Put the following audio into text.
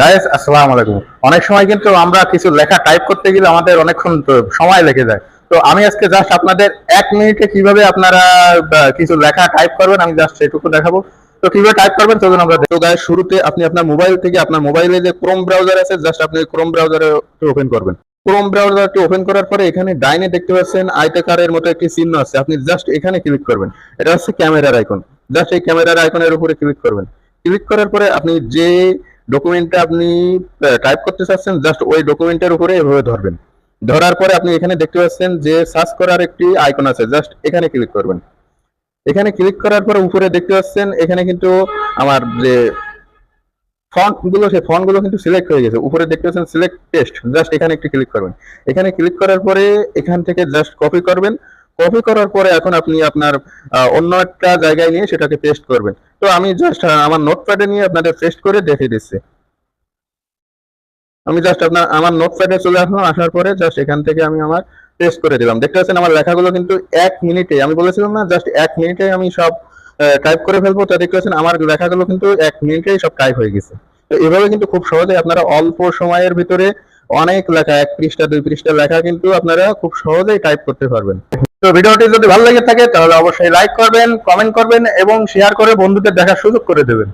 Guys আসসালামু আলাইকুম। অনেক সময় কিন্তু আমরা কিছু লেখা টাইপ করতে গেলে আমাদের অনেকক্ষণ সময় লেগে যায়। তো আমি আজকে জাস্ট আপনাদের এক মিনিটে কীভাবে আপনারা কিছু লেখা টাইপ করবেন, আমি জাস্ট সেটুকু দেখাবো। তো কীভাবে টাইপ করবেন, চলুন আমরা। তো গাইস শুরুতে আপনি আপনার মোবাইল থেকে আপনার মোবাইলে যে ক্রোম ব্রাউজার আছে জাস্ট আপনি ক্রোম ব্রাউজারে ওপেন করবেন। ক্রোম ব্রাউজারটি ওপেন করার পরে এখানে ডাইনে দেখতে পাচ্ছেন আয়তাকারের মতো একটি চিহ্ন আছে। আপনি জাস্ট এখানে ক্লিক করবেন। এটা হচ্ছে ক্যামেরার আইকন জাস্ট এই ক্যামেরার আইকনের উপরে ক্লিক করবেন। ক্লিক করার পরে আপনি যে ডকুমেন্টটা আপনি টাইপ করতে চাচ্ছেন জাস্ট ওই ডকুমেন্টের উপরে এভাবে ধরবেন। ধরার পরে আপনি এখানে দেখতে পাচ্ছেন যে সার্চ করার একটি আইকন আছে জাস্ট এখানে ক্লিক করবেন। এখানে ক্লিক করার পরে উপরে দেখতে পাচ্ছেন, এখানে কিন্তু আমার যে ফন্টগুলো, সেই ফন্টগুলো কিন্তু সিলেক্ট হয়ে গেছে। উপরে দেখতে পাচ্ছেন সিলেক্ট টেস্ট জাস্ট এখানে একটু ক্লিক করবেন। এখানে ক্লিক করার পরে এখান থেকে জাস্ট কপি করবেন। কপি করার পরে এখন আপনি আপনার অন্য একটা জায়গায় নিয়ে সেটাকে পেস্ট করবেন। তো আমি জাস্ট আমার নোটপ্যাডে নিয়ে আপনাদের পেস্ট করে দেখিয়ে দিচ্ছি। আমি জাস্ট আপনার, আমার নোটপ্যাডে চলে আসলাম, আসার পরে জাস্ট এখান থেকে আমি আমার পেস্ট করে দিলাম। দেখতে পাচ্ছেন আমার লেখাগুলো কিন্তু এক মিনিটে, আমি বলেছিলাম না জাস্ট এক মিনিটে আমি সব টাইপ করে ফেলব। তা দেখতে পাচ্ছেন আমার লেখাগুলো কিন্তু এক মিনিটেই সব টাইপ হয়ে গেছে। তো এভাবে কিন্তু খুব সহজে আপনারা অল্প সময়ের ভিতরে অনেক লেখা, এক পৃষ্ঠা, দুই পৃষ্ঠা লেখা কিন্তু আপনারা খুব সহজেই টাইপ করতে পারবেন। তো ভিডিওটি যদি ভালো লেগে থাকে, তাহলে অবশ্যই লাইক করবেন কমেন্ট করবেন এবং শেয়ার করে বন্ধুদের দেখার সুযোগ করে দেবেন।